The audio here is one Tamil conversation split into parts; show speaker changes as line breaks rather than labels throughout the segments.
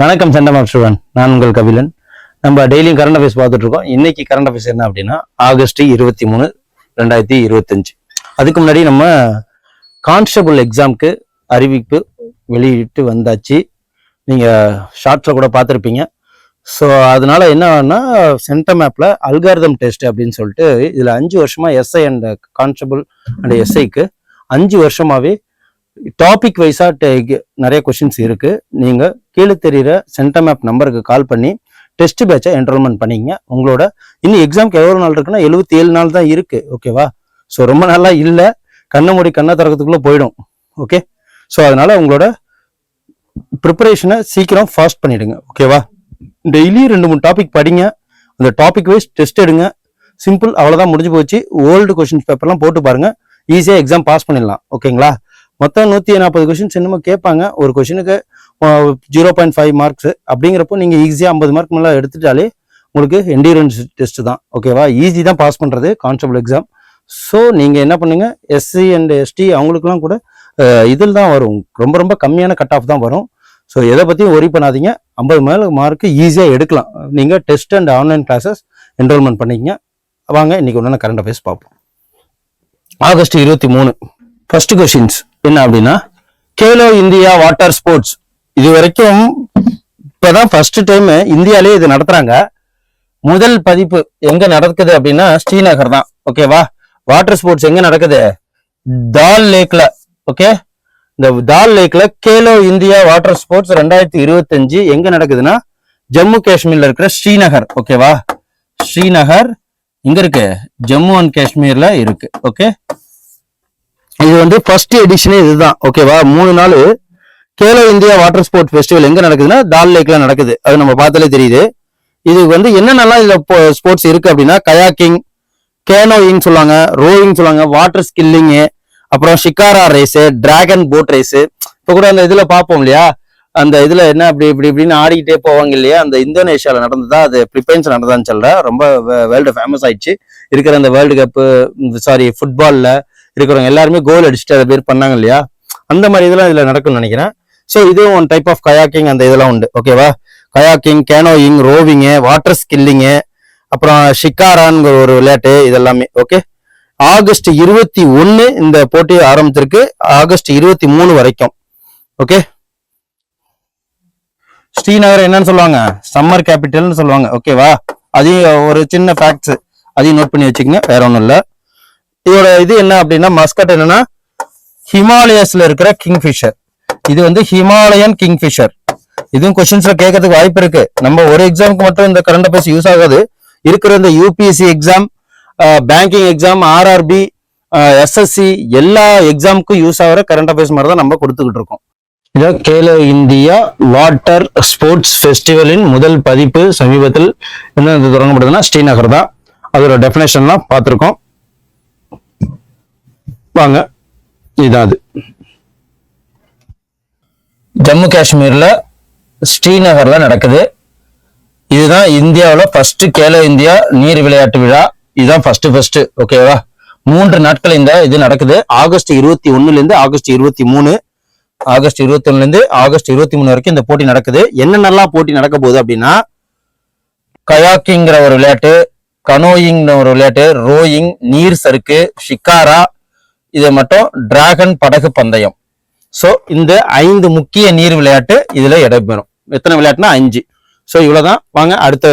வணக்கம் சண்டமா ஸ்டூடெண்ட் நான் உங்கள் கபிலன். நம்ம டெய்லியும் கரண்ட் அஃபேர்ஸ் பார்த்துட்டு இருக்கோம். இன்னைக்கு கரண்ட் அஃபேர்ஸ் என்ன அப்படின்னா ஆகஸ்ட் இருபத்தி மூணு ரெண்டாயிரத்தி இருபத்தஞ்சு. அதுக்கு முன்னாடி நம்ம கான்ஸ்டபுள் எக்ஸாம்க்கு அறிவிப்பு வெளியிட்டு வந்தாச்சு. நீங்கள் ஷார்ட்ஸில் கூட பார்த்துருப்பீங்க. ஸோ அதனால என்ன ஆகும்னா சென்டர் மேப்பில் அல்காரதம் டெஸ்ட் அப்படின்னு சொல்லிட்டு இதில் அஞ்சு வருஷமா எஸ்ஐ அண்ட் கான்ஸ்டபுள் அண்ட் எஸ்ஐக்கு அஞ்சு வருஷமாகவே டாபிக் வைஸாக நிறைய கொஷின்ஸ் இருக்குது நீங்கள் கீழே தெரிகிற சென்டர் மேப் நம்பருக்கு கால் பண்ணி டெஸ்ட் பேட்சை என்ரோல்மெண்ட் பண்ணிங்க. உங்களோட இன்னும் எக்ஸாம்க்கு எவ்வளோ நாள் இருக்குன்னா எழுபத்தி ஏழு நாள் தான் இருக்குது ஓகேவா ஸோ ரொம்ப நாளாக இல்லை. கண்ணை மூடி கண்ணை திறக்கிறதுக்குள்ள போயிடும். ஓகே ஸோ அதனால் உங்களோட ப்ரிப்பரேஷனை சீக்கிரம் ஃபாஸ்ட் பண்ணிவிடுங்க ஓகேவா டெய்லி ரெண்டு மூணு டாபிக் படிங்க. அந்த டாபிக் வைஸ் டெஸ்ட் எடுங்க. சிம்பிள் அவ்வளோதான் முடிஞ்சு போச்சு. ஓல்டு கொஷின்ஸ் பேப்பர்லாம் போட்டு பாருங்கள் ஈஸியாக எக்ஸாம் பாஸ் பண்ணிடலாம். ஓகேங்களா மொத்தம் நூற்றி நாற்பது கொஷின்ஸ் என்னமோ கேட்பாங்க. ஒரு கொஷினுக்கு ஜீரோ பாயிண்ட் ஃபைவ் மார்க்ஸ் அப்படிங்கிறப்போ நீங்கள் ஈஸியாக ஐம்பது மார்க் மேலே எடுத்துட்டாலே உங்களுக்கு என்டூரன்ஸ் டெஸ்ட் தான். ஓகேவா ஈஸி தான் பாஸ் பண்ணுறது கான்ஸ்டபிள் எக்ஸாம் ஸோ நீங்கள் என்ன பண்ணுங்கள் எஸ்சி அண்ட் எஸ்டி அவங்களுக்குலாம் கூட இதில் தான் வரும். ரொம்ப ரொம்ப கம்மியான கட் ஆஃப் தான் வரும். ஸோ எதை பற்றியும் ஒரி பண்ணாதீங்க. ஐம்பது மேல மார்க்கு ஈஸியாக எடுக்கலாம். நீங்கள் test and online classes enrolment பண்ணிக்கங்க. வாங்க இன்னைக்கு ஒன்று கரண்ட் அஃபேர்ஸ் பார்ப்போம். ஆகஸ்ட் இருபத்தி மூணு. ஃபர்ஸ்ட் கொஷின்ஸ் என்ன அப்படின்னா கேலோ இந்தியா வாட்டர் ஸ்போர்ட்ஸ் இது வரைக்கும் இப்போதான் ஃபர்ஸ்ட் டைம் இந்தியாலே இது நடத்துறாங்க. முதல் பதிப்பு எங்க நடக்குது அப்படின்னா ஸ்ரீநகர் தான். ஓகேவா வாட்டர் ஸ்போர்ட்ஸ் எங்க நடக்குது? தால் லேக்ல ஓகே இந்த தால் லேக்ல கேலோ இந்தியா வாட்டர் ஸ்போர்ட்ஸ் ரெண்டாயிரத்தி இருபத்தஞ்சு எங்க நடக்குதுன்னா ஜம்மு காஷ்மீர்ல இருக்கிற ஸ்ரீநகர் ஓகேவா ஸ்ரீநகர் இங்க இருக்கு. ஜம்மு அண்ட் காஷ்மீர்ல இருக்கு ஓகே இது வந்து ஃபர்ஸ்ட் எடிஷனே இதுதான் ஓகேவா மூணு நாள் Khelo India water sport festival எங்க நடக்குதுன்னா தால் லேக்ல நடக்குது. அது நம்ம பார்த்தாலே தெரியுது. இது வந்து என்னென்னலாம் இதுல ஸ்போர்ட்ஸ் இருக்கு அப்படின்னா கயாக்கிங் கேனோயிங் சொல்லுவாங்க ரோயிங் சொல்லுவாங்க வாட்டர் ஸ்கில்லிங்கு அப்புறம் shikara race dragon boat race இப்போ கூட அந்த இதில் பார்ப்போம் இல்லையா? அந்த இதில் என்ன அப்படி இப்படி இப்படின்னு ஆடிக்கிட்டே போவாங்க இல்லையா? அந்த இந்தோனேஷியாவில் நடந்ததா? அது பிலிப்பைன்ஸ் நடந்ததான்னு சொல்கிறேன் ரொம்ப வேர்ல்டு ஃபேமஸ் ஆயிடுச்சு. இருக்கிற அந்த வேர்ல்டு கப்பு சாரி ஃபுட்பாலில் இருக்கிறவங்க எல்லாருமே கோல் அடிச்சுட்டு அதை பேர் பண்ணாங்க இல்லையா? அந்த மாதிரி இதெல்லாம் இதில் நடக்கும்னு நினைக்கிறேன். ஸோ இதுவும் ஒன் டைப் ஆஃப் கயாக்கிங் அந்த இதெல்லாம் உண்டு. ஓகேவா kayaking canoeing rowing water skiing அப்புறம் ஷிக்காரான்ங்கிற ஒரு விளையாட்டு இதெல்லாமே. ஓகே ஆகஸ்ட் இருபத்தி ஒன்று இந்த போட்டி ஆரம்பிச்சிருக்கு. ஆகஸ்ட் இருபத்தி மூணு வரைக்கும். ஓகே ஸ்ரீநகர் என்னன்னு சொல்லுவாங்க. சம்மர் கேபிட்டல்னு சொல்லுவாங்க. ஓகேவா அதையும் ஒரு சின்ன ஃபேக்ட்ஸ் அதையும் நோட் பண்ணி வச்சுக்கோங்க. வேற ஒன்றும் இல்லை. இதோட இது என்ன அப்படின்னா மஸ்கட் என்னன்னா ஹிமாலயஸ்ல இருக்கிற கிங்ஃபிஷர் இது வந்து ஹிமாலயன் கிங்ஃபிஷர் இதுவும் கொஸ்டின்ஸ்ல கேட்கறதுக்கு வாய்ப்பு இருக்கு. நம்ம ஒரு எக்ஸாமுக்கு மட்டும் இந்த கரண்ட் அஃபேர்ஸ் யூஸ் ஆகாது. இருக்கிற இந்த UPSC exam banking exam RRB SSC எல்லா எக்ஸாமுக்கும் யூஸ் ஆகிற கரண்ட் அஃபேர்ஸ் மாதிரி தான் நம்ம கொடுத்துக்கிட்டு இருக்கோம். இதோ கேலோ இந்தியா வாட்டர் ஸ்போர்ட்ஸ் ஃபெஸ்டிவலின் முதல் பதிப்பு சமீபத்தில் என்ன தொடங்கப்படுதுன்னா ஸ்ரீநகர் தான். அதோட டெஃபினேஷன்லாம் பார்த்துருக்கோம். வாங்க இதான் அது. ஜம்மு காஷ்மீரில் ஸ்ரீநகர் தான் நடக்குது. இதுதான் இந்தியாவில் ஃபஸ்ட்டு கேலோ இந்தியா நீர் விளையாட்டு விழா. இதுதான் ஃபர்ஸ்ட் ஃபர்ஸ்ட் ஓகேவா மூன்று நாட்கள் இந்த இது நடக்குது. ஆகஸ்ட் இருபத்தி ஒண்ணுல இருந்து ஆகஸ்ட் இருபத்தி மூணு. ஆகஸ்ட் இருபத்தி ஒண்ணுல இருந்து ஆகஸ்ட் இருபத்தி மூணு வரைக்கும் இந்த போட்டி நடக்குது. என்னென்னலாம் போட்டி நடக்க போகுது அப்படின்னா கயாக்கிங்கிற ஒரு விளையாட்டு கனோயிங்கிற ஒரு விளையாட்டு ரோயிங் நீர் சறுக்கு ஷிக்காரா இது மட்டும் டிராகன் படகு பந்தயம். ஸோ இந்த ஐந்து முக்கிய நீர் விளையாட்டு இதுல இடம்பெறும் எத்தனை விளையாட்டுனா அஞ்சு ஸோ இவ்வளவுதான். வாங்க அடுத்த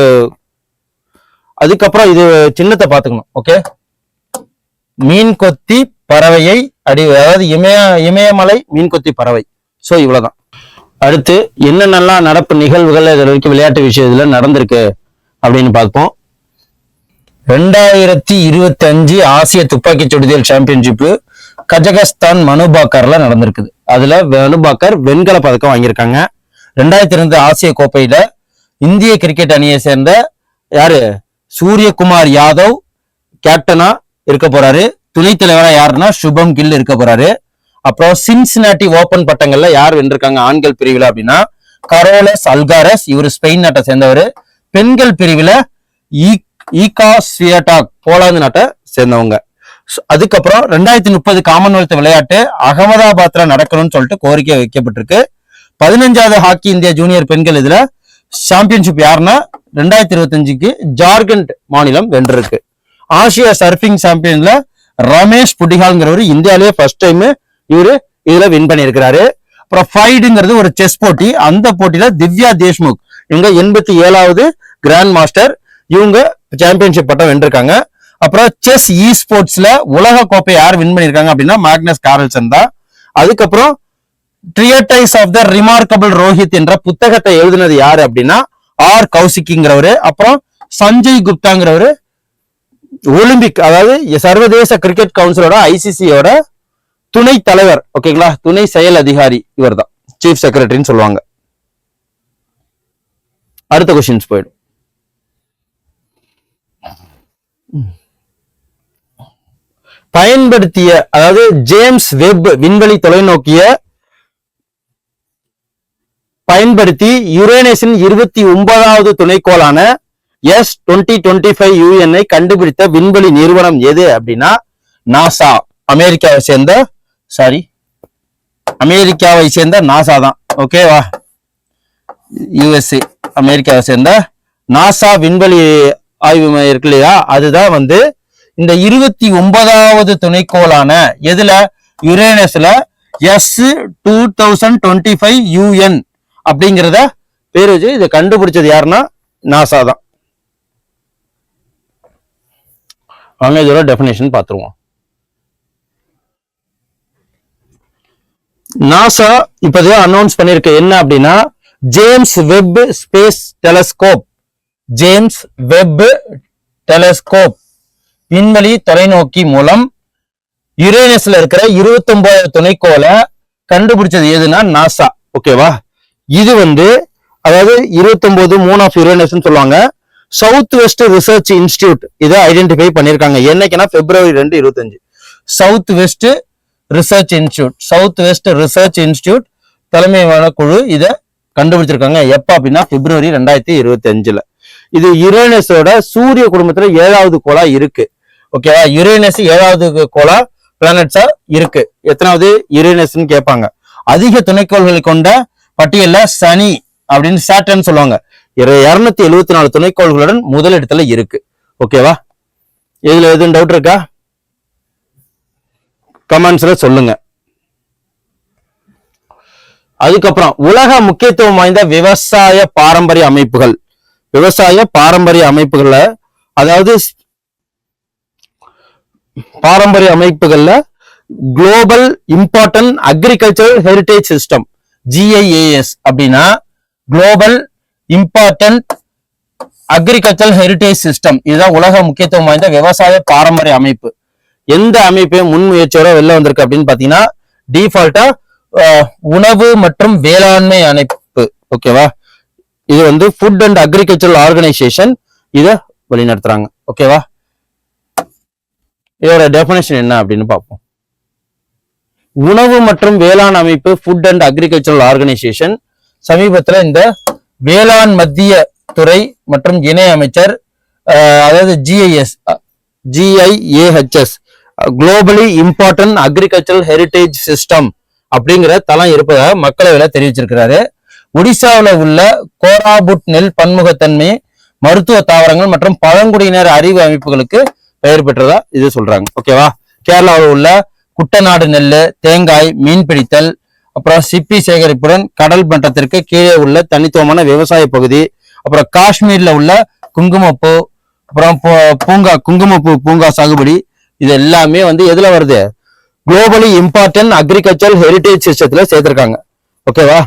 அதுக்கப்புறம் இது சின்னத்தை பார்த்துக்கணும் ஓகே மீன் கொத்தி பறவையை அடி அதாவது இமய இமயமலை மீன் கொத்தி பறவை. ஸோ இவ்வளவுதான். அடுத்து என்னென்னலாம் நடப்பு நிகழ்வுகள் இது வரைக்கும் விளையாட்டு விஷயத்துல நடந்திருக்கு அப்படின்னு பார்ப்போம். ரெண்டாயிரத்தி இருபத்தி அஞ்சு ஆசிய துப்பாக்கி சுடுதல் சாம்பியன்ஷிப்பு கஜகஸ்தான் மனுபாக்கர்ல நடந்திருக்குது. அதுல மனுபாக்கர் வெண்கல பதக்கம் வாங்கியிருக்காங்க. ரெண்டாயிரத்தி ரெண்டு ஆசிய கோப்பையில இந்திய கிரிக்கெட் அணியை சேர்ந்த யாரு? சூரியகுமார் யாதவ் கேப்டனா இருக்க போறாரு. துணைத் தலைவரா யாருன்னா சுபம் கில் இருக்க போறாரு. அப்புறம் சின்சினாட்டி ஓபன் பட்டங்கள்ல யார் வென்றிருக்காங்க? ஆண்கள் பிரிவுல அப்படின்னா கரோலஸ் அல்காரஸ் இவர் ஸ்பெயின் நாட்டை சேர்ந்தவர். பெண்கள் பிரிவுல ஈகா ஸ்வியட்டாக் போலாந்து நாட்டை சேர்ந்தவங்க. அதுக்கப்புறம் ரெண்டாயிரத்தி முப்பது காமன்வெல்த் விளையாட்டு அகமதாபாத்ல நடக்கணும்னு சொல்லிட்டு கோரிக்கை வைக்கப்பட்டிருக்கு. பதினஞ்சாவது ஹாக்கி இந்தியா ஜூனியர் பெண்கள் இதுல சாம்பியன்ஷிப் யாருன்னா ரெண்டாயிரத்தி இருபத்தஞ்சுக்கு ஜார்க்கண்ட் மாநிலம் வென்றிருக்கு. ஆசியா சர்ஃபிங் சாம்பியன்ல ரமேஷ் புடிகால்ங்கிறவர் இந்தியாவிலேயே ஃபர்ஸ்ட் டைம் இவரு இதுல வின் பண்ணியிருக்கிறாரு. அப்புறம் ஃபைடுங்கிறது ஒரு செஸ் போட்டி. அந்த போட்டியில திவ்யா தேஷ்முக் இவங்க எண்பத்தி ஏழாவது கிராண்ட் மாஸ்டர் இவங்க சாம்பியன்ஷிப் பட்டம் வென்றிருக்காங்க. அப்புறம் செஸ் இ ஸ்போர்ட்ஸ்ல உலக கோப்பை யார் வின் பண்ணிருக்காங்க அப்படின்னா மேக்னஸ் கார்ல்சன் தான். அதுக்கப்புறம் treatise of the remarkable Rohit என்ற புத்தகத்தை எழுதினது யாரு அப்படின்னா ஆர் கௌசிக்கிங்கிறவரு அப்புறம் சஞ்சய் குப்தாங்கிறவரு ஒலிம்பிக் அதாவது சர்வதேச கிரிக்கெட் கவுன்சிலோட ஐசிசியோட துணை தலைவர் ஓகேங்களா? துணை செயல் அதிகாரி இவர் தான் சீஃப் செக்ரட்டரின்னு சொல்லுவாங்க. அடுத்த கொஸ்டின்ஸ் போயிடும். பயன்படுத்திய அதாவது ஜேம்ஸ் வெப் விண்வெளி தொலைநோக்கிய பயன்படுத்தி யுரேனஸின் இருபத்தி ஒன்பதாவது துணைக்கோளான S twenty twenty five UNI கண்டுபிடித்த விண்வெளி நிறுவனம் எது அப்படின்னா நாசா. அமெரிக்காவை சேர்ந்த சாரி அமெரிக்காவை சேர்ந்த நாசா தான். ஓகேவா யூஎஸ்ஏ அமெரிக்காவை சேர்ந்த நாசா விண்வெளி ஆய்வு மையம் இருக்கு இல்லையா? அதுதான் வந்து இந்த இருபத்தி ஒன்பதாவது துணைக்கோளான எதுல? யுரேனஸ்ல S two thousand twenty five UN அப்படிங்கிறத பேர் வச்சு இதை கண்டுபிடிச்சது யாருன்னா நாசா தான். வாங்க இதோட டெஃபினேஷன் பார்த்துருவோம் நாசா இப்போதான் அனௌன்ஸ் பண்ணிருக்க என்ன அப்படின்னா James Webb space telescope James Webb telescope விண்வெளி தொலைநோக்கி மூலம் யுரேனஸ்ல இருக்கிற இருபத்தி துணைக்கோளை கண்டுபிடிச்சது எதுனா நாசா ஓகேவா இது வந்து அதாவது இருபத்தொன்பது மூன் ஆஃப் யுரேனஸ்னு சொல்லுவாங்க. சவுத் வெஸ்ட் ரிசர்ச் இன்ஸ்டியூட் இதை ஐடென்டிஃபை பண்ணிருக்காங்க என்னைக்குன்னா பிப்ரவரி ரெண்டு இருபத்தஞ்சு. South west research institute south west research institute தலைமையான குழு இதை கண்டுபிடிச்சிருக்காங்க. எப்ப அப்படின்னா பிப்ரவரி ரெண்டாயிரத்தி இருபத்தி அஞ்சுல இது யுரேனஸோட சூரிய குடும்பத்துல ஏழாவது கோலா இருக்கு. ஓகேவா யுரேனஸ் ஏழாவது கோலா பிளானட்ஸா இருக்கு. எத்தனாவது? யுரேனஸ்ன்னு கேட்பாங்க. அதிக துணைக்கோள்களை கொண்ட பட்டியல்ல சனி அப்படின்னு சாட்டன் சொல்லுவாங்க. இருநூத்தி எழுபத்தி நாலு துணைக்கோள்களுடன் முதலிடத்துல இருக்கு. ஓகேவா இதுல எதுவும் டவுட் இருக்கா? கமெண்ட்ஸ்ல சொல்லுங்க. அதுக்கப்புறம் உலக முக்கியத்துவம் வாய்ந்த விவசாய பாரம்பரிய அமைப்புகள். விவசாய பாரம்பரிய அமைப்புகள்ல அதாவது பாரம்பரிய அமைப்புகள்ல global important agricultural heritage system GIAS அப்படின்னா global important agriculture heritage system இதுதான் உலக முக்கியத்துவம் வாய்ந்த விவசாய பாரம்பரிய அமைப்பு. எந்த அமைப்பையும் முன்முயற்சியோட வெளில வந்திருக்கு அப்படின்னு பாத்தீங்கன்னா டிஃபால்ட்டா உணவு மற்றும் வேளாண்மை அமைப்பு. ஓகேவா இது வந்து ஃபுட் அண்ட் அக்ரிகல்ச்சரல் ஆர்கனைசேஷன் இதை வழிநடத்துறாங்க. ஓகேவா இதோட டெஃபினேஷன் என்ன அப்படின்னு பார்ப்போம். உணவு மற்றும் வேளாண் அமைப்பு ஃபுட் அண்ட் அக்ரிகல்ச்சரல் ஆர்கனைசேஷன் சமீபத்தில் இந்த வேளாண் மத்திய துறை மற்றும் இணை அமைச்சர் அதாவது GIS GIAHS globally important agricultural heritage system அப்படிங்கிற தளம் இருப்பதாக மக்களவையில் தெரிவிச்சிருக்கிறாரு. ஒடிசாவில் உள்ள கோராபுட் நெல் பன்முகத்தன்மை மருத்துவ தாவரங்கள் மற்றும் பழங்குடியினர் அறிவு அமைப்புகளுக்கு பெயர் பெற்றதா இது சொல்றாங்க. ஓகேவா கேரளாவில் உள்ள குட்டநாடு நெல் தேங்காய் மீன் பிடித்தல் அப்புறம் சிப்பி சேகரிப்புடன் கடல் மட்டத்திற்கு கீழே உள்ள தனித்துவமான விவசாய பகுதி அப்புறம் காஷ்மீர்ல உள்ள குங்குமப்பூ அப்புறம் பூங்கா குங்குமப்பூ பூங்கா சாகுபடி இது எல்லாமே வந்து எதுல வருது? குளோபலி இம்பார்ட்டன்ட் அக்ரிகல்ச்சர் ஹெரிட்டேஜ் சிஸ்டத்துல சேர்த்திருக்காங்க. ஓகேவா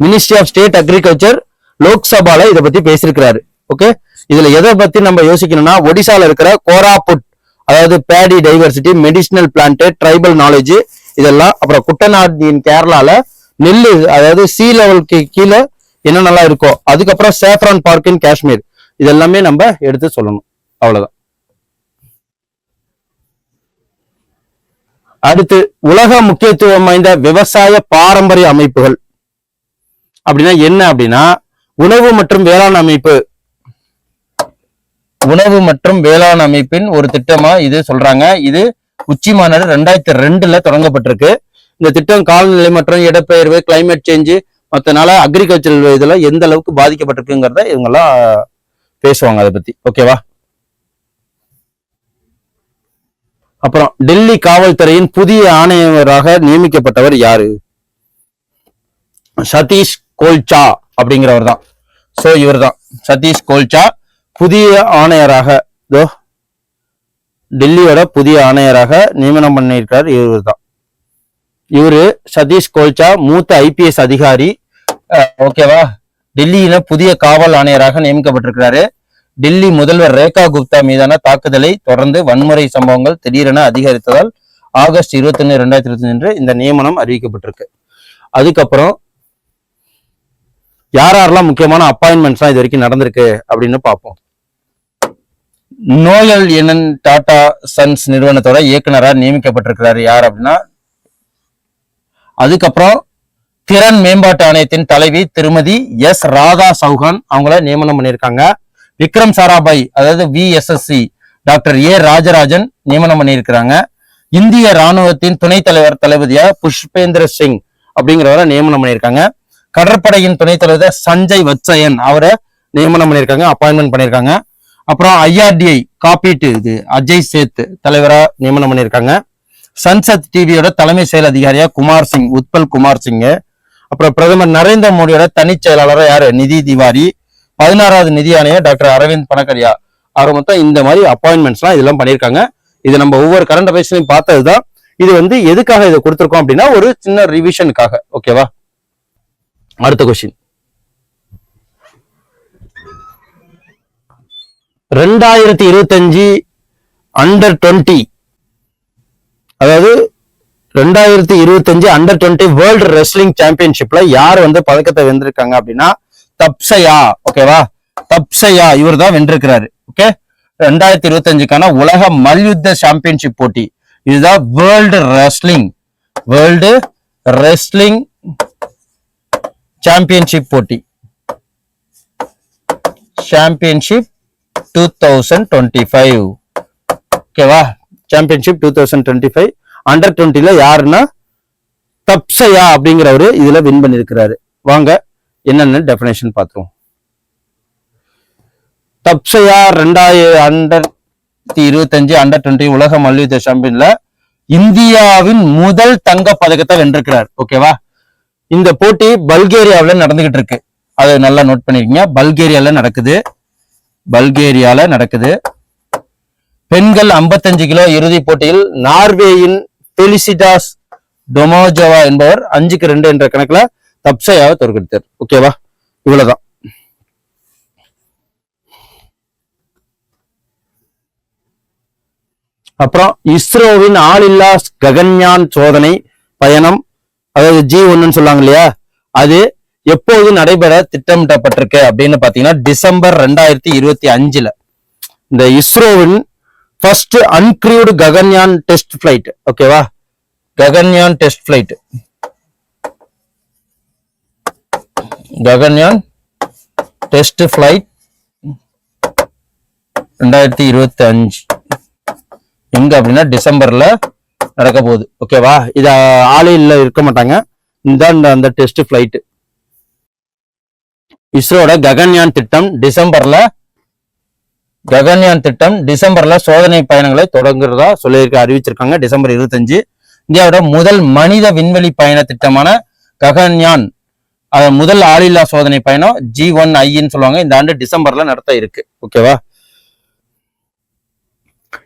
மினிஸ்ட்ரி ஆஃப் ஸ்டேட் அக்ரிகல்ச்சர் லோக்சபால இதை பத்தி பேசியிருக்கிறாரு. ஓகே இதுல எதை பத்தி நம்ம யோசிக்கணும்னா ஒடிசால இருக்கிற கோராபுட் அதாவது paddy diversity medicinal plant tribal knowledge இதெல்லாம். அப்புறம் குட்டநாட்டின் கேரளால நெல்லு அதாவது சி லெவலுக்கு கீழே என்னென்னலாம் இருக்கோ அதுக்கப்புறம் சேஃப்ரான் பார்க் இன் காஷ்மீர் இதெல்லாமே நம்ம எடுத்து சொல்லணும். அவ்வளவுதான். அடுத்து உலக முக்கியத்துவம் வாய்ந்த விவசாய பாரம்பரிய அமைப்புகள். அப்படின்னா என்ன அப்படின்னா உணவு மற்றும் வேளாண் அமைப்பு. உணவு மற்றும் வேளாண் அமைப்பின் ஒரு திட்டமா இது சொல்றாங்க. இது உச்சி மாநாடு ரெண்டாயிரத்தி ரெண்டுல தொடங்கப்பட்டிருக்கு. இந்த திட்டம் காலநிலை மற்றும் இடப்பெயர்வு கிளைமேட் சேஞ்சு மற்றனால அக்ரிகல்ச்சரல் இதெல்லாம் எந்த அளவுக்கு பாதிக்கப்பட்டிருக்குங்கிறத இவங்கெல்லாம் பேசுவாங்க அதை பத்தி. ஓகேவா அப்புறம் டெல்லி காவல்துறையின் புதிய ஆணையராக நியமிக்கப்பட்டவர் யாரு? சதீஷ் கோல்ச்சா அப்படிங்கிறவர் தான் சோ இவர் தான் சதீஷ் கோல்ச்சா. புதிய ஆணையராக இதோ டெல்லியோட புதிய ஆணையராக நியமனம் பண்ணியிருக்கார் இவர் தான் இவரு சதீஷ் கோல்ச்சா மூத்த ஐபிஎஸ் அதிகாரி. ஓகேவா? டெல்லியில புதிய காவல் ஆணையராக நியமிக்கப்பட்டிருக்கிறாரு. டெல்லி முதல்வர் ரேகா குப்தா மீதான தாக்குதலை தொடர்ந்து வன்முறை சம்பவங்கள் திடீரென அதிகரித்ததால் ஆகஸ்ட் இருபத்தி ஒன்னு ரெண்டாயிரத்தி இருபத்தி அன்று இந்த நியமனம் அறிவிக்கப்பட்டிருக்கு. அதுக்கப்புறம் யார் யாரெல்லாம் முக்கியமான அப்பாயின்மெண்ட்ஸ்லாம் இது வரைக்கும் நடந்திருக்கு அப்படின்னு பார்ப்போம். நோயல் என்என் டாடா சன்ஸ் நிறுவனத்தோட இயக்குனராக நியமிக்கப்பட்டிருக்கிறாரு யார் அப்படின்னா அதுக்கப்புறம் திறன் மேம்பாட்டு ஆணையத்தின் தலைவி திருமதி எஸ் ராதா சௌஹான். அவங்கள நியமனம் பண்ணியிருக்காங்க. விக்ரம் சாராபாய் அதாவது விஎஸ்எஸ்சி டாக்டர் ஏ ராஜராஜன் நியமனம் பண்ணியிருக்கிறாங்க. இந்திய ராணுவத்தின் துணைத் தலைவர் தளபதியா புஷ்பேந்திர சிங் அப்படிங்கிறவரை நியமனம் பண்ணியிருக்காங்க. கடற்படையின் துணைத் தலைவர் சஞ்சய் வத்சயன் அவரை நியமனம் பண்ணியிருக்காங்க அப்பாயின்மெண்ட் பண்ணியிருக்காங்க. அப்புறம் ஐஆர்டிஐ காப்பீட்டு இது அஜய் சேத் தலைவராக நியமனம் பண்ணியிருக்காங்க. சன்சத் டிவியோட தலைமை செயல் அதிகாரியா குமார் சிங் உத்பல் குமார் சிங் அப்புறம் பிரதமர் நரேந்திர மோடியோட தனிச் செயலாளராக யாரு? நிதி திவாரி. பதினாறாவது நிதி ஆணையர் டாக்டர் அரவிந்த் பணக்கரியா அவர் மொத்தம் இந்த மாதிரி அப்பாயின்மெண்ட்ஸ்லாம் இதெல்லாம் பண்ணியிருக்காங்க. இது நம்ம ஒவ்வொரு கரண்ட் அஃபேர்ஸ்லையும் பார்த்ததுதான். இது வந்து எதுக்காக இதை கொடுத்துருக்கோம் அப்படின்னா ஒரு சின்ன ரிவிஷனுக்காக ஓகேவா அடுத்த கொஸ்டின் ரெண்டாயிரத்தி இருபத்தஞ்சு அண்டர் டுவெண்ட்டி அதாவது ரெண்டாயிரத்தி இருபத்தஞ்சு அண்டர் டுவெண்ட்டி வேர்ல்டு ரெஸ்லிங் சாம்பியன்ஷிப்ல யார் வந்து பதக்கத்தை வென்றிருக்காங்க அப்படின்னா தப்சயா ஓகேவா தப்சயா இவர் தான் வென்றிருக்கிறாரு ஓகே ரெண்டாயிரத்தி இருபத்தஞ்சுக்கான உலக மல்யுத்த சாம்பியன்ஷிப் போட்டி. இதுதான் world wrestling world wrestling championship போட்டி. Championship two thousand twenty five ஓகேவா championship two thousand twenty five under டுவெண்ட்டில யாருன்னா தப்சயா அப்படிங்கிறவரு இதுல வின் பண்ணியிருக்கிறாரு வாங்க என்னென்ன டெஃபினேஷன் பார்த்துருவோம் தப்சையா ரெண்டாயிரம் அண்டர் இருபத்தஞ்சு அண்டர் டுவெண்ட்டி உலக மல்யுத்த சாம்பியன்ல இந்தியாவின் முதல் தங்க பதக்கத்தை வென்றிருக்கிறார். ஓகேவா இந்த போட்டி பல்கேரியாவில் நடந்துகிட்டு இருக்கு. அதை நல்லா நோட் பண்ணிருக்கீங்க. பல்கேரியால நடக்குது. பல்கேரியால நடக்குது. பெண்கள் 55 கிலோ இறுதிப் போட்டியில் நார்வேயின் பெலிசிடாஸ் டொமோஜோவா என்பவர் அஞ்சுக்கு ரெண்டு என்ற கணக்குல தப்சயாவை தோற்கடித்தார். ஓகேவா இவ்வளவுதான். அப்புறம் இஸ்ரோவின் ஆளில்லா ககன்யான் சோதனை பயணம். அதாவது ஜி ஒன்னு சொல்லுவாங்க இல்லையா அது எப்போது நடைபெற திட்டமிடப்பட்டிருக்கு அப்படின்னு பாத்தீங்கன்னா டிசம்பர் ரெண்டாயிரத்தி இருபத்தி அஞ்சுல. இந்த இஸ்ரோவின் first uncrewed Gaganyaan test flight ஓகேவா Gaganyaan test flight Gaganyaan test flight ரெண்டாயிரத்தி இருபத்தி அஞ்சு. எங்க அப்படின்னா டிசம்பர்ல நடக்க போகுது ஓகேவா இது ஆலையில் இருக்க மாட்டாங்க. இந்த அந்த- டெஸ்ட் ஃபிளைட் இஸ்ரோட ககன்யான் திட்டம் டிசம்பர்ல ககன்யான் திட்டம் டிசம்பர்ல சோதனை பயணங்களை தொடங்குறதா சொல்லியிருக்க அறிவிச்சிருக்காங்க டிசம்பர் இருபத்தஞ்சு. இந்தியாவோட முதல் மனித விண்வெளி பயண திட்டமான ககன்யான் முதல் ஆளில்லா சோதனை பயணம் ஜி ஒன் ஐன்னு சொல்லுவாங்க. இந்த ஆண்டு டிசம்பர்ல நடத்த இருக்கு. ஓகேவா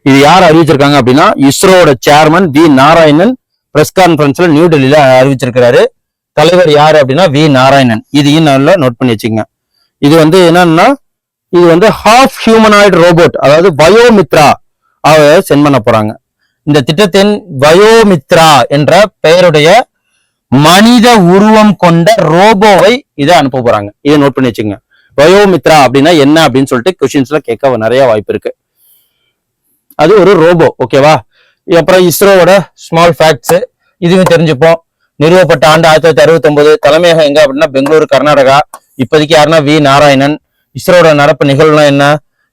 இது யார் அறிவிச்சிருக்காங்க அப்படின்னா இஸ்ரோட சேர்மன் வி நாராயணன் பிரஸ் கான்பரன்ஸ்ல நியூ டெல்லியில அறிவிச்சிருக்கிறாரு. தலைவர் யாரு அப்படின்னா வி நாராயணன். இதையும் நல்லா நோட் பண்ணி வச்சுங்க இது வந்து என்னன்னா இது வந்து ஹாஃப் ஹியூமனாய்டு ரோபோட் அதாவது வயோமித்ரா அவ சென்ட் பண்ண போறாங்க. இந்த திட்டத்தின் வயோமித்ரா என்ற பெயருடைய மனித உருவம் கொண்ட ரோபோவை இதை அனுப்ப போறாங்க. இதை நோட் பண்ணி வச்சுங்க வயோமித்ரா அப்படின்னா என்ன அப்படின்னு சொல்லிட்டு கொஸ்டின்ஸ்ல கேட்க நிறைய வாய்ப்பு இருக்கு. அது ஒரு ரோபோ ஓகேவா அப்புறம் இஸ்ரோவோட ஸ்மால் ஃபேக்ட்ஸ் இதுவும் தெரிஞ்சுப்போம். நிறுவப்பட்ட ஆண்டு ஆயிரத்தி தொள்ளாயிரத்தி அறுபத்தி ஒன்பது தலைமையகம் எங்க அப்படின்னா பெங்களூரு கர்நாடகா. இப்போதைக்கு யாருன்னா வி நாராயணன். இஸ்ரோட நடப்பு நிகழ்வுனா என்ன?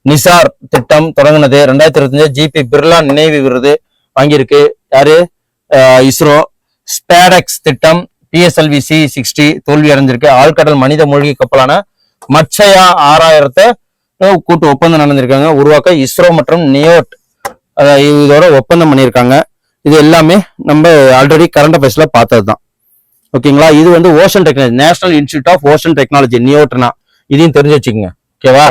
நிசார் திட்டம் தொடங்கினது. ரெண்டாயிரத்தி இருபத்தஞ்சு ஜிபி பிர்லா நினைவு விருது வாங்கியிருக்கு. யாரு? இஸ்ரோ. ஸ்பேடெக்ஸ் திட்டம் பிஎஸ்எல்வி சி சிக்ஸ்டி தோல்வி அடைஞ்சிருக்கு. ஆழ்கடல் மனித மூழ்கி கப்பலான மச்சயா ஆறாயிரத்தை கூட்டு ஒப்பந்தம் நடந்திருக்காங்க. உருவாக்க இஸ்ரோ மற்றும் நியோட் இதோட ஒப்பந்தம் பண்ணியிருக்காங்க. இது எல்லாமே நம்ம ஆல்ரெடி கரண்ட் அஃபேர்ஸ்ல பார்த்தது தான் ஓகேங்களா? இது வந்து ocean technology national institute of ocean technology நியோட்னா. இதையும் தெரிஞ்சு வச்சுக்கோங்க. ஓகேவா?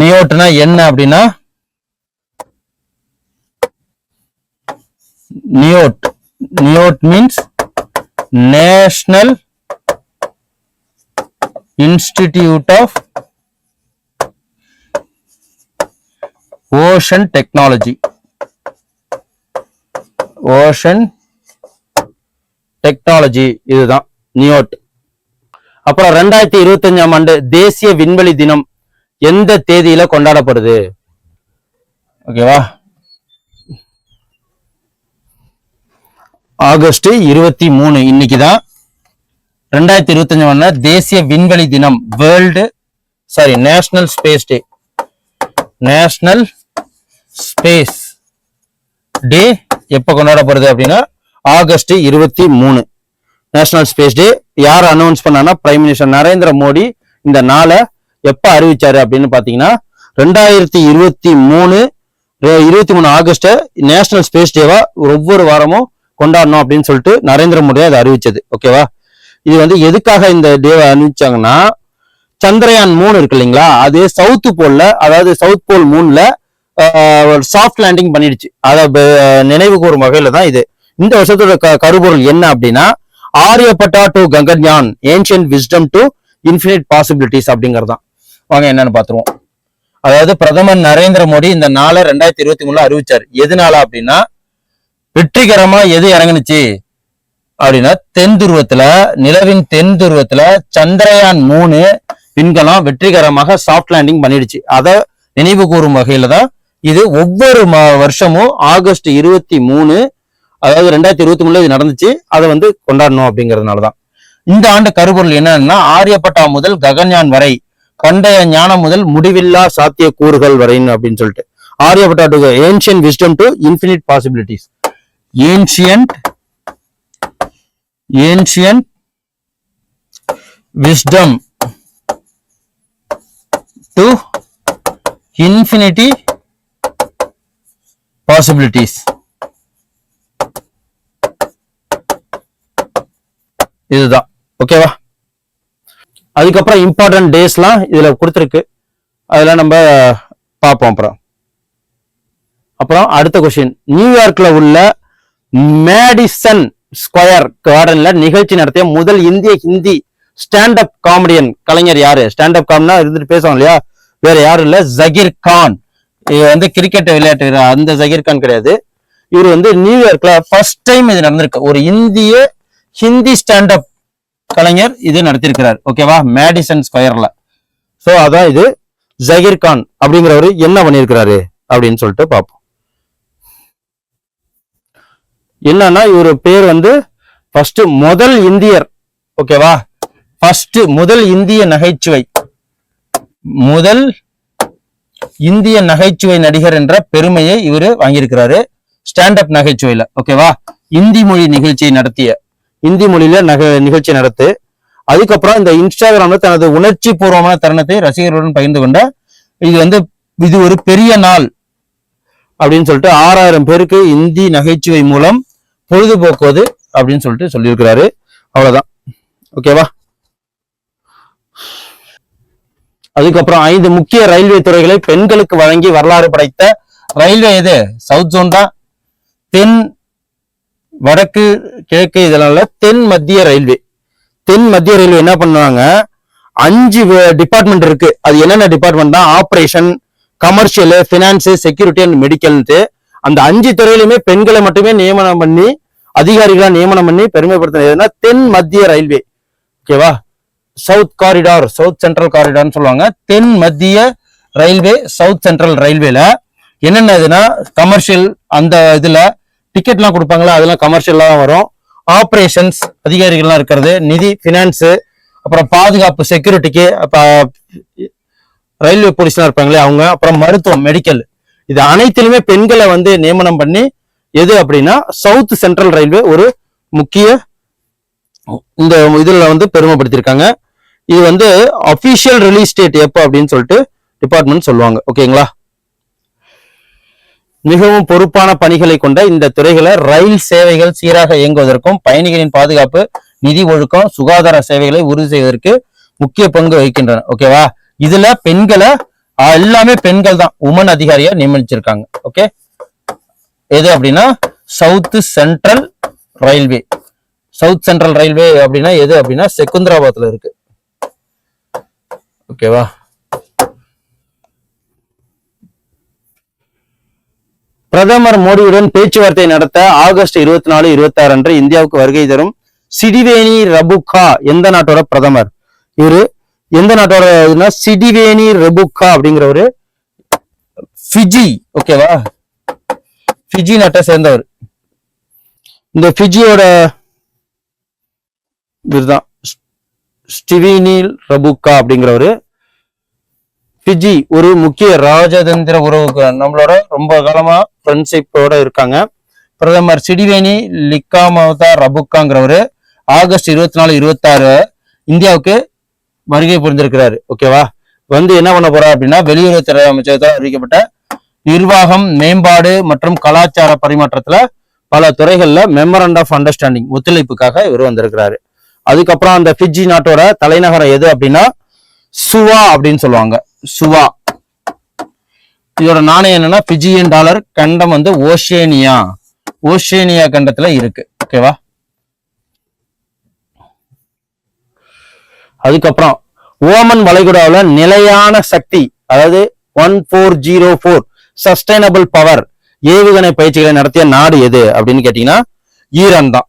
நியோட்னா என்ன அப்படின்னா NIOT NIOT means national institute of ocean technology ocean technology இதுதான் நியோட் அப்புறம் ரெண்டாயிரத்தி இருபத்தஞ்சாம் ஆண்டு தேசிய விண்வெளி தினம் எந்த தேதியில கொண்டாடப்படுது? ஓகேவா ஆகஸ்ட் இருபத்தி மூணு இன்னைக்கு தான் ரெண்டாயிரத்தி இருபத்தஞ்சாம் ஆண்டு தேசிய விண்வெளி தினம் world sorry national space day national space day எப்போ கொண்டாடப்படுது அப்படின்னா ஆகஸ்ட் இருபத்தி மூணு. நேஷனல் ஸ்பேஸ் டே யார் அனௌன்ஸ் பண்ணானா பிரைம் மினிஸ்டர் நரேந்திர மோடி இந்த நாளை எப்போ அறிவிச்சாரு அப்படின்னு பார்த்தீங்கன்னா ரெண்டாயிரத்தி இருபத்தி மூணு இருபத்தி மூணு ஆகஸ்ட நேஷனல் ஸ்பேஸ் டேவா ஒவ்வொரு வாரமும் கொண்டாடணும் அப்படின்னு சொல்லிட்டு நரேந்திர மோடி அதை அறிவிச்சது. ஓகேவா இது வந்து எதுக்காக இந்த டேவை அறிவிச்சாங்கன்னா சந்திரயான் மூணு இருக்கு இல்லைங்களா? அது சவுத் போல்ல அதாவது சவுத் போல் மூணுல சாஃப்ட் லேண்டிங் பண்ணிடுச்சு. அதை நினைவு கூறும் வகையில தான் இது. இந்த வருஷத்தோட க- என்ன அப்படின்னா Aryabhatta to Gaganyaan ancient wisdom to infinite possibilities அப்படிங்கிறது தான். வாங்க என்னன்னு பாத்துருவோம் அதாவது பிரதமர் நரேந்திர மோடி இந்த நாளை ரெண்டாயிரத்தி இருபத்தி மூணுல அறிவிச்சார். எதனால அப்படின்னா வெற்றிகரமா எது இறங்குனுச்சு? அப்படின்னா தென் துருவத்துல நிலவின் தென் துருவத்துல சந்திரயான் மூணு விண்கலம் வெற்றிகரமாக சாஃப்ட் லேண்டிங் பண்ணிடுச்சு. அதை நினைவு கூறும் வகையில தான் இது ஒவ்வொரு வருஷமும் ஆகஸ்ட் இருபத்தி மூணு அதாவது ரெண்டாயிரத்தி இருபத்தி மூணுல இது நடந்துச்சு. அதை வந்து கொண்டாடணும் அப்படிங்கிறதுனால தான் இந்த ஆண்டு கருப்பொருள் என்னன்னா ஆரியப்பட்டா முதல் ககன்யான் வரை பண்டைய ஞானம் முதல் முடிவில்லா சாத்திய கூறுகள் வரைன்னு அப்படின்னு சொல்லிட்டு. Aryabhatta to ancient wisdom to infinite possibilities ancient ancient wisdom to infinity possibilities. இதுதான். ஓகேவா அதுக்கப்புறம் இம்பார்ட்டன்ட் டேஸ்லாம் இதுல கொடுத்துருக்கு. அதெல்லாம் நம்ம பார்ப்போம் அப்புறம். அப்புறம் அடுத்த கொஸ்டின் நியூயார்க்கில் உள்ள மேடிசன் ஸ்கொயர் கார்டன்ல நிகழ்ச்சி நடத்திய முதல் இந்திய ஹிந்தி ஸ்டாண்ட் அப் காமெடியன் கலைஞர் யாரு? ஸ்டாண்ட் அப் காமெடினா இருந்துட்டு பேசுவாங்க இல்லையா? வேற யாரும் இல்ல. ஜகீர் கான் இது வந்து கிரிக்கெட் விளையாட்டு வீரர் அந்த ஜகீர் கான் கிடையாது. இவர் வந்து நியூயார்க்ல ஃபர்ஸ்ட் டைம் இது நடந்திருக்கு. ஒரு இந்திய ஹிந்தி ஸ்டாண்டப் கலைஞர் இது நடத்தியிருக்கிறார். ஓகேவா மேடிசன் ஸ்கொயர்ல சோ அதான் இது ஜகீர் கான் அப்படிங்கிறவரு என்ன பண்ணியிருக்கிறாரு அப்படின்னு சொல்லிட்டு பார்ப்போம். என்னன்னா இவர் பேர் வந்து ஃபர்ஸ்ட் முதல் இந்தியர். ஓகேவா ஃபர்ஸ்ட் முதல் இந்திய நகைச்சுவை. முதல் இந்திய நகைச்சுவை நடிகர் என்ற பெருமையை இவர் வாங்கியிருக்கிறாரு. ஸ்டாண்ட் அப் நகைச்சுவையில. ஓகேவா இந்தி மொழி நிகழ்ச்சியை நடத்திய இந்தி மொழியில நக நிகழ்ச்சி நடத்து அதுக்கப்புறம் இந்த இன்ஸ்டாகிராம்ல தனது உணர்ச்சி பூர்வமான தருணத்தை ரசிகர்களுடன் பகிர்ந்து கொண்ட இது வந்து இது ஒரு பெரிய நாள் அப்படின்னு சொல்லிட்டு ஆறாயிரம் பேருக்கு இந்தி நகைச்சுவை மூலம் பொழுதுபோக்குவது அப்படின்னு சொல்லிட்டு சொல்லியிருக்கிறாரு. அவ்வளவுதான். ஓகேவா அதுக்கப்புறம் ஐந்து முக்கிய ரயில்வே துறைகளை பெண்களுக்கு வழங்கி வரலாறு படைத்த ரயில்வே எது? சவுத் ஜோன் தான். தென் வடக்கு கிழக்கு இதெல்லாம் தென் மத்திய ரயில்வே. தென் மத்திய ரயில்வே என்ன பண்ணுவாங்க? அஞ்சு டிபார்ட்மெண்ட் இருக்கு. அது என்னென்ன டிபார்ட்மெண்ட் தான்? Operation commercial finance security and மெடிக்கல்ட்டு அந்த அஞ்சு துறையிலுமே பெண்களை மட்டுமே நியமனம் பண்ணி அதிகாரிகளா நியமனம் பண்ணி பெருமைப்படுத்தினது தென் மத்திய ரயில்வே. ஓகேவா? சவுத் காரிடார் சவுத் சென்ட்ரல் காரிடார்னு சொல்லுவாங்க. தென் மத்திய ரயில்வே சவுத் சென்ட்ரல் ரயில்வேல. என்னென்ன இதுனா கமர்ஷியல் அந்த இதுல டிக்கெட்லாம் கொடுப்பாங்களா அதெல்லாம் கமர்ஷியலாக தான் வரும். ஆப்ரேஷன்ஸ் அதிகாரிகள்லாம் இருக்கிறது நிதி ஃபினான்ஸு அப்புறம் பாதுகாப்பு செக்யூரிட்டிக்கு அப்போ ரயில்வே போலீஸ்லாம் இருப்பாங்களே அவங்க அப்புறம் மருத்துவம் மெடிக்கல் இது அனைத்திலுமே பெண்களை வந்து நியமனம் பண்ணி எது அப்படின்னா சவுத் சென்ட்ரல் ரயில்வே ஒரு முக்கிய இந்த இதில் வந்து பெருமைப்படுத்தியிருக்காங்க. இது வந்து அபிஷியல் ரிலீஸ் டேட் எப்போ அப்படின்னு சொல்லிட்டு டிபார்ட்மெண்ட் சொல்லுவாங்க. ஓகேங்களா மிகவும் பொறுப்பான பணிகளை கொண்ட இந்த துறைகளை ரயில் சேவைகள் சீராக இயங்குவதற்கும் பயணிகளின் பாதுகாப்பு நிதி ஒழுக்கம் சுகாதார சேவைகளை உறுதி செய்வதற்கு முக்கிய பங்கு வகிக்கின்றன. ஓகேவா இதுல பெண்களை எல்லாமே பெண்கள் தான். உமன் அதிகாரியா நியமிச்சிருக்காங்க. ஓகே எது அப்படின்னா south central railway south central railway அப்படின்னா எது அப்படின்னா செகுந்தராபாத்ல இருக்கு. ஓகேவா பிரதமர் மோடியுடன் பேச்சுவார்த்தை நடத்த ஆகஸ்ட் இருபத்தி நாலு இருபத்தி ஆறு அன்று இந்தியாவுக்கு வருகை தரும் சிடிவேணி ரபுகா எந்த நாட்டோட பிரதமர்? இவரு எந்த நாட்டோட இதுனா சிடிவேணி ரபுகா அப்படிங்கிறவரு. ஃபிஜி ஓகேவா ஃபிஜி நாட்டை சேர்ந்தவர். இந்த ஃபிஜியோட இதுதான் ஸ்டிவினில் ரபுக்கா அப்படிங்கிறவரு. ஃபிஜி ஒரு முக்கிய ராஜதந்திர உறவுக்கு நம்மளோட ரொம்ப காலமா ஃப்ரெண்ட்ஷிப்போட இருக்காங்க. பிரதமர் சிடிவேணி லிக்காமவதா ரபுக்காங்கிறவரு. ஆகஸ்ட் இருபத்தி நாலு இருபத்தாறு இந்தியாவுக்கு வருகை புரிந்திருக்கிறாரு. ஓகேவா வந்து என்ன பண்ண போறா அப்படின்னா வெளியுறவுத்துறை அமைச்சகத்தால் அறிவிக்கப்பட்ட நிர்வாகம் மேம்பாடு மற்றும் கலாச்சார பரிமாற்றத்துல பல துறைகள்ல மெமரண்ட் ஆஃப் அண்டர்ஸ்டாண்டிங் ஒத்துழைப்புக்காக இவர் வந்திருக்கிறாரு. அதுக்கப்புறம் அந்த ஃபிஜி நாட்டோட தலைநகரம் எது அப்படின்னா சுவா அப்படின்னு சொல்லுவாங்க. சுவா. இதோட நாணயம் என்னன்னா பிஜியன் டாலர் கண்டம் வந்து ஓஷேனியா. ஓஷேனியா கண்டத்துல இருக்கு. ஓகேவா அதுக்கப்புறம் ஓமன் வளைகுடாவில் நிலையான சக்தி அதாவது one four zero four sustainable power ஏவுகணை பயிற்சிகளை நடத்திய நாடு எது அப்படின்னு கேட்டீங்கன்னா ஈரான் தான்.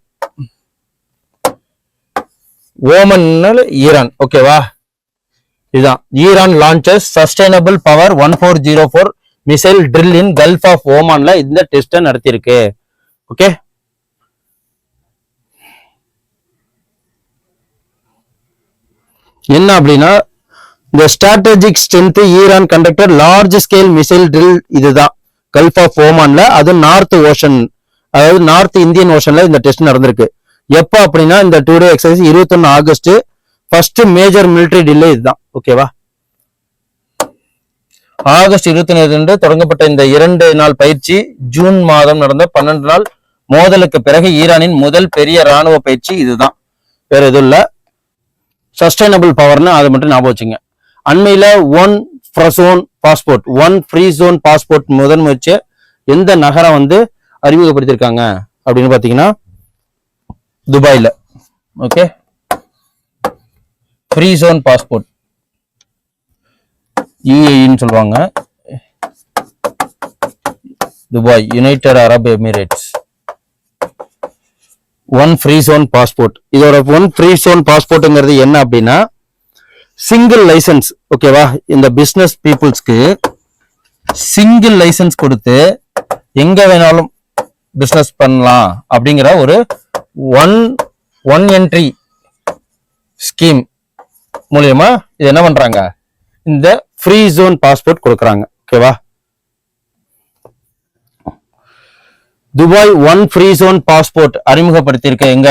Oman Iran. ஓகேவா இதுதான். Iran launches sustainable power one four zero four missile drill in gulf of ஓமான்ல இந்த டெஸ்ட்டை நடத்தியிருக்கு. ஓகே என்ன அப்படின்னா இந்த strategic strength Iran conducts large scale missile drill இதுதான். கல்ஃப் ஆஃப் ஓமான்ல அது நார்த் ஓஷன் அதாவது நார்த் இந்தியன் ஓஷன்ல இந்த டெஸ்ட் நடந்திருக்கு. எப்போ அப்படின்னா இந்த டூ டே எக்ஸசைஸ் இருபத்தொன்னு August first major military drill இதுதான். ஓகேவா ஆகஸ்ட் இருபத்தி ரெண்டு தொடங்கப்பட்ட இந்த இரண்டு நாள் பயிற்சி ஜூன் மாதம் நடந்த பன்னெண்டு நாள் மோதலுக்கு பிறகு ஈரானின் முதல் பெரிய ராணுவ பயிற்சி இதுதான். வேற எதுவும் இல்லை. சஸ்டைனபிள் பவர்னு அதை மட்டும் ஞாபகம் வச்சுங்க. அண்மையில one free zone passport one free zone passport முதன் முயற்சி எந்த நகரம் வந்து அறிமுகப்படுத்தியிருக்காங்க அப்படின்னு பாத்தீங்கன்னா துபாயில். ஓகே ஃப்ரீ ஜோன் பாஸ்போர்ட் யூஏஇன்னு சொல்லுவாங்க. Dubai United Arab Emirates one free zone passport இதோட ஒன் ஃப்ரீ ஜோன் பாஸ்போர்ட்டுங்கிறது என்ன அப்படின்னா சிங்கிள் லைசன்ஸ் ஓகேவா இந்த பிசினஸ் பீப்புள்ஸ்க்கு சிங்கிள் லைசன்ஸ் கொடுத்து எங்க வேணாலும் பிசினஸ் பண்ணலாம் அப்படிங்கிற ஒரு ஒன் ஒன் என்ட்ரி ஸ்கீம் மூலியமா இது என்ன பண்றாங்க? இந்த ஃப்ரீ ஜோன் பாஸ்போர்ட் கொடுக்குறாங்க. ஓகேவா Dubai one free zone passport அறிமுகப்படுத்தியிருக்க. எங்க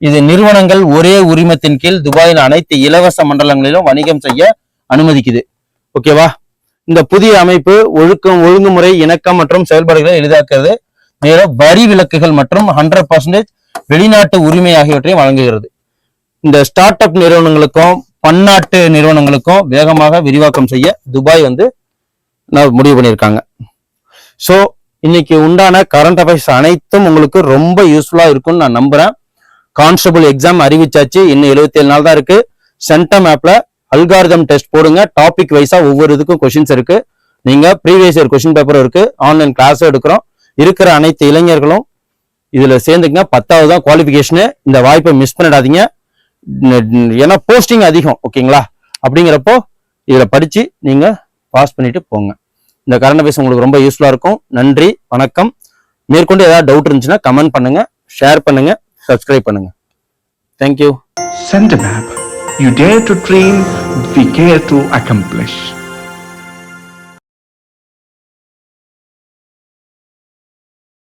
இது நிறுவனங்கள் ஒரே உரிமத்தின் கீழ் துபாயின் அனைத்து இலவச மண்டலங்களிலும் வணிகம் செய்ய அனுமதிக்குது. ஓகேவா இந்த புதிய அமைப்பு ஒழுக்கம் ஒழுங்குமுறை இணக்கம் மற்றும் செயல்பாடுகளை எளிதாக்குறது மேலும் வரி விலக்குகள் மற்றும் ஹண்ட்ரட் பர்சன்டேஜ் வெளிநாட்டு உரிமை ஆகியவற்றையும் வழங்குகிறது. இந்த ஸ்டார்ட் அப் நிறுவனங்களுக்கும் பன்னாட்டு நிறுவனங்களுக்கும் வேகமாக விரிவாக்கம் செய்ய துபாய் வந்து நான் முடிவு பண்ணியிருக்காங்க. ஸோ இன்னைக்கு உண்டான கரண்ட் அஃபேர்ஸ் அனைத்தும் உங்களுக்கு ரொம்ப யூஸ்ஃபுல்லாக இருக்கும்னு நான் நம்புறேன். கான்ஸ்டபிள் எக்ஸாம் அறிவிச்சாச்சு இன்னும் 77 நாள் தான் இருக்கு. சென்டம் ஆப்ல அல்காரிதம் டெஸ்ட் போடுங்க. டாபிக் வைஸா ஒவ்வொரு இதுக்கும் கொஷின்ஸ் இருக்கு. நீங்க ப்ரீவியஸ் இயர் கொஷின் பேப்பர் இருக்கு. ஆன்லைன் கிளாஸும் எடுக்கிறோம். இருக்கிற அனைத்து இளைஞர்களும் இதில் சேர்ந்துக்குங்க. பத்தாவது தான் குவாலிஃபிகேஷனு இந்த வாய்ப்பை மிஸ் பண்ணிடாதீங்க. ஏன்னா போஸ்டிங் அதிகம் ஓகேங்களா அப்படிங்கிறப்போ இதில் படித்து நீங்கள் பாஸ் பண்ணிட்டு போங்க. இந்த கரண்ட் அஃபேர்ஸ் உங்களுக்கு ரொம்ப யூஸ்ஃபுல்லாக இருக்கும். நன்றி வணக்கம். மேற்கொண்டு ஏதாவது டவுட் இருந்துச்சுன்னா கமெண்ட் பண்ணுங்கள் ஷேர் பண்ணுங்கள் சப்ஸ்கிரைப் பண்ணுங்கள் thank you
sent map you dare to dream we care to accomplish